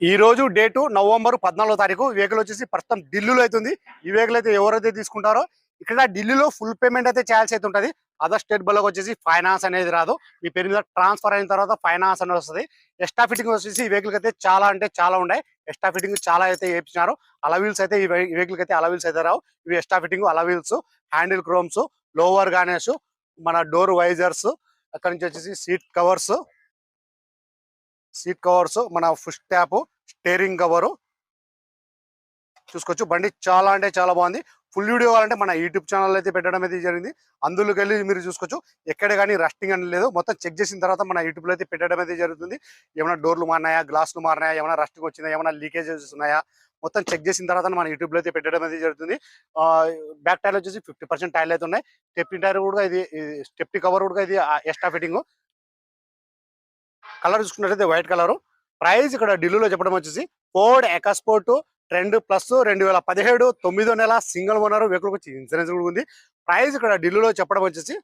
ఈ రోజు date November పద్నాలుగో తారీఖు. ఈ వెహికల్ వచ్చేసి ప్రస్తుతం ఢిల్లీలో అవుతుంది ఈ వెహికల్ అయితే ఎవరైతే తీసుకుంటారో ఇక్కడ ఢిల్లీలో ఫుల్ పేమెంట్ అయితే చేయాల్సి అయితే ఉంటుంది. అదర్ స్టేట్ బల్లకు వచ్చేసి ఫైనాన్స్ అనేది రాదు. మీ పేరు మీద ట్రాన్స్ఫర్ అయిన తర్వాత ఫైనాన్స్ అనేది వస్తుంది. ఎక్స్ట్రా ఫిట్టింగ్ వచ్చేసి ఈ వెహికల్ అయితే చాలా అంటే చాలా ఉన్నాయి. ఎక్స్ట్రా ఫిట్టింగ్ చాలా అయితే వేయించినారు. అలవీల్స్ అయితే ఈ వెహికల్ అయితే అలవీల్స్ అయితే రావు. ఇవి extra fitting alloy wheels handle chromes lower గానేసు మన డోర్ వైజర్స్ అక్కడ నుంచి వచ్చేసి సీట్ కవర్స్ సీట్ కవర్స్ మన ఫుష్ ట్యాప్ స్టేరింగ్ కవరు. చూసుకోవచ్చు. బండి చాలా అంటే చాలా బాగుంది. ఫుల్ వీడియో కావాలంటే మన యూట్యూబ్ ఛానల్ అయితే పెట్టడం అయితే జరిగింది. అందులోకి వెళ్ళి మీరు చూసుకోవచ్చు. ఎక్కడ కానీ రస్టింగ్ అని లేదు. మొత్తం చెక్ చేసిన తర్వాత మన యూట్యూబ్లో అయితే పెట్టడం అయితే జరుగుతుంది. ఏమైనా డోర్లు మారినాయా? గ్లాసులు మారినాయా? ఏమైనా రస్టింగ్ వచ్చిందా? ఏమైనా లీకేజెస్ ఉన్నాయా? మొత్తం చెక్ చేసిన తర్వాత మన యూట్యూబ్లో అయితే పెట్టడం అయితే జరుగుతుంది. బ్యాక్ టైర్ వచ్చేసి ఫిఫ్టీ పర్సెంట్ టైర్లు అయితే ఉన్నాయి. స్టెప్టీ టైర్ కూడా ఇది స్టెప్టీ కవర్ కూడా ఇది ఎక్స్ట్రా ఫిట్టింగ్. కలర్ చూసుకున్నట్లయితే వైట్ కలర్. ప్రైస్ ఇక్కడ ఢిల్లీలో చెప్పడం వచ్చేసి ఫోర్డ్ ఎకాస్పోర్ట్ రెండు ప్లస్ రెండు వేల పదిహేడు తొమ్మిదో నెల సింగిల్ ఓనర్ వెహికల్ వచ్చి ఇన్సూరెన్స్ కూడా ఉంది. ప్రైస్ ఇక్కడ ఢిల్లీలో చెప్పడం వచ్చేసి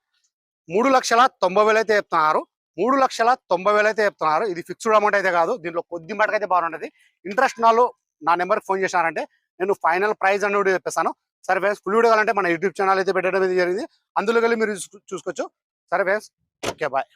మూడు లక్షల తొంభై వేలు అయితే చెప్తున్నారు. మూడు లక్షల తొంభై వేలు అయితే చెప్తున్నారు. ఇది ఫిక్స్డ్ అమౌంట్ అయితే కాదు. దీంట్లో కొద్ది మటుకు అయితే బాగుంటుంది ఇంట్రెస్ట్ నాలో నా నెంబర్కి ఫోన్ చేశారంటే నేను ఫైనల్ ప్రైస్ అని కూడా చెప్పేస్తాను. సరే ఫ్రెండ్స్ ఫుల్ వీడియో కావాలంటే మన యూట్యూబ్ ఛానల్ అయితే పెట్టడం జరిగింది. అందులో మీరు చూసుకోవచ్చు. సరే ఫ్రెండ్స్ ఓకే బాయ్.